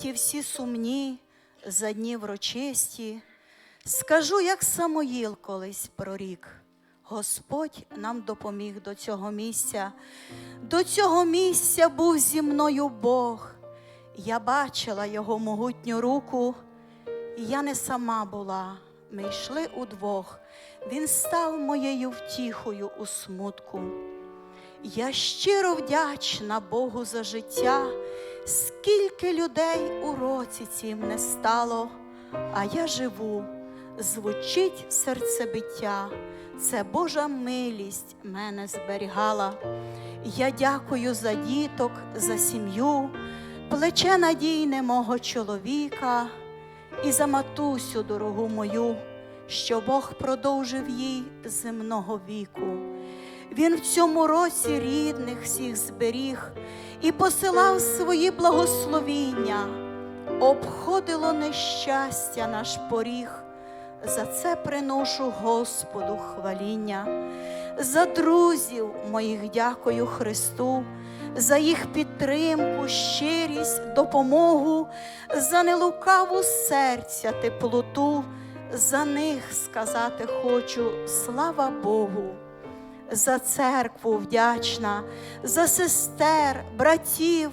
ті всі сумні, за дні врочисті, скажу, як Самоїл колись прорік. Господь нам допоміг до цього місця. До цього місця був зі мною Бог. Я бачила його могутню руку, і я не сама була. Ми йшли удвох. Він став моєю втіхою у смутку. Я щиро вдячна Богу за життя, скільки людей у році цім не стало, а я живу, звучить серцебиття, це Божа милість мене зберігала. Я дякую за діток, за сім'ю, плече надійне мого чоловіка і за матусю дорогу мою, що Бог продовжив їй земного віку. Він в цьому році рідних всіх зберіг і посилав свої благословіння, обходило нещастя наш поріг. За це приношу Господу хваління, за друзів моїх дякую Христу, за їх підтримку, щирість, допомогу, за нелукаву серця теплоту, за них сказати хочу слава Богу за церкву вдячна, за сестер, братів.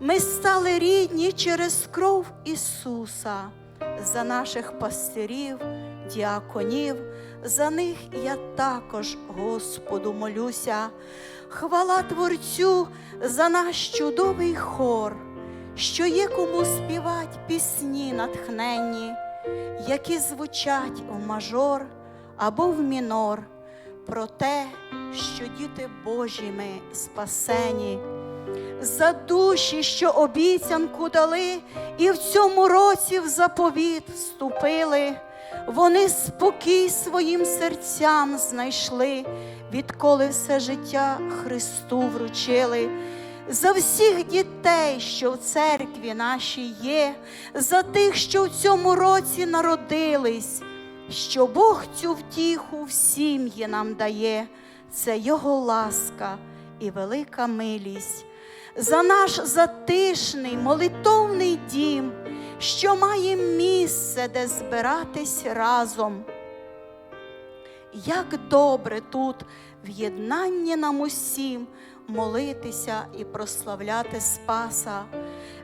Ми стали рідні через кров Ісуса, за наших пастирів, діаконів, за них я також Господу молюся. Хвала Творцю за наш чудовий хор, що є кому співать пісні натхненні, які звучать в мажор або в мінор про те, що діти Божі ми спасені, за душі, що обіцянку дали, і в цьому році в заповіт вступили, вони спокій своїм серцям знайшли, відколи все життя Христу вручили. За всіх дітей, що в церкві нашій є, за тих, що в цьому році народились що Бог цю втіху в сім'ї нам дає, це Його ласка і велика милість, за наш затишний молитовний дім, що має місце, де збиратись разом. Як добре тут в єднанні нам усім молитися і прославляти Спаса,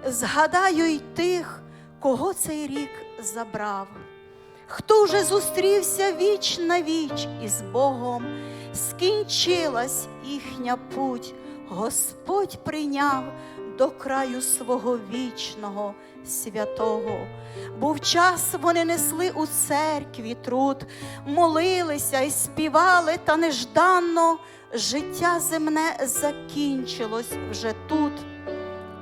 згадаю й тих, кого цей рік забрав хто вже зустрівся віч на віч із Богом, скінчилась їхня путь, Господь прийняв до краю свого вічного святого. Був час вони несли у церкві труд, молилися і співали, та нежданно життя земне закінчилось вже тут,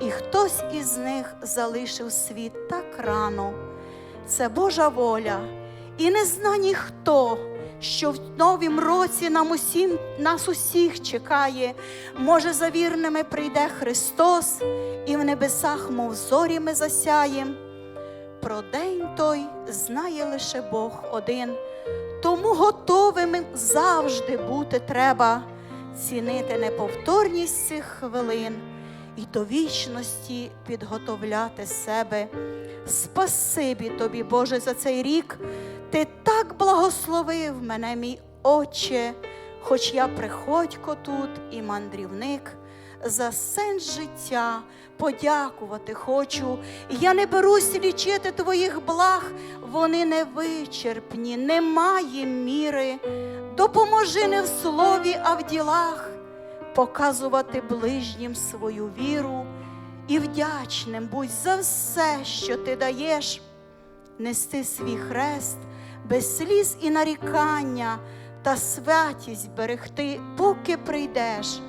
і хтось із них залишив світ так рано це Божа воля, і не зна ніхто, що в новім році нам усім, нас усіх чекає. Може, за вірними прийде Христос, і в небесах, мов зорі, ми засяєм. Про день той знає лише Бог один, тому готовими завжди бути треба, цінити неповторність цих хвилин і до вічності підготовляти себе. Спасибі тобі, Боже, за цей рік. Ти так благословив мене, мій Отче, хоч я приходько тут і мандрівник. За сенс життя подякувати хочу. Я не берусь лічити твоїх благ, вони невичерпні, немає міри. Допоможи не в слові, а в ділах показувати ближнім свою віру і вдячним будь за все, що ти даєш, нести свій хрест без сліз і нарікання та святість берегти, поки прийдеш.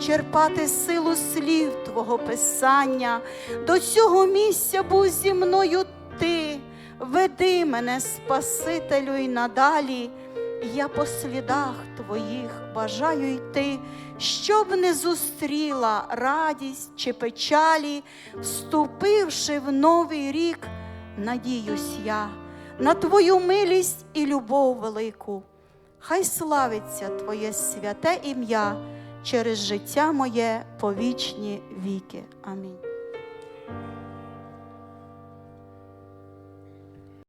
Черпати силу слів Твого Писання, до цього місця був зі мною ти, веди мене, Спасителю, й надалі, я по слідах Твоїх бажаю йти, щоб не зустріла радість чи печалі, вступивши в новий рік, надіюсь я на Твою милість і любов велику. Хай славиться Твоє святе ім'я через життя моє по вічні віки. Амінь.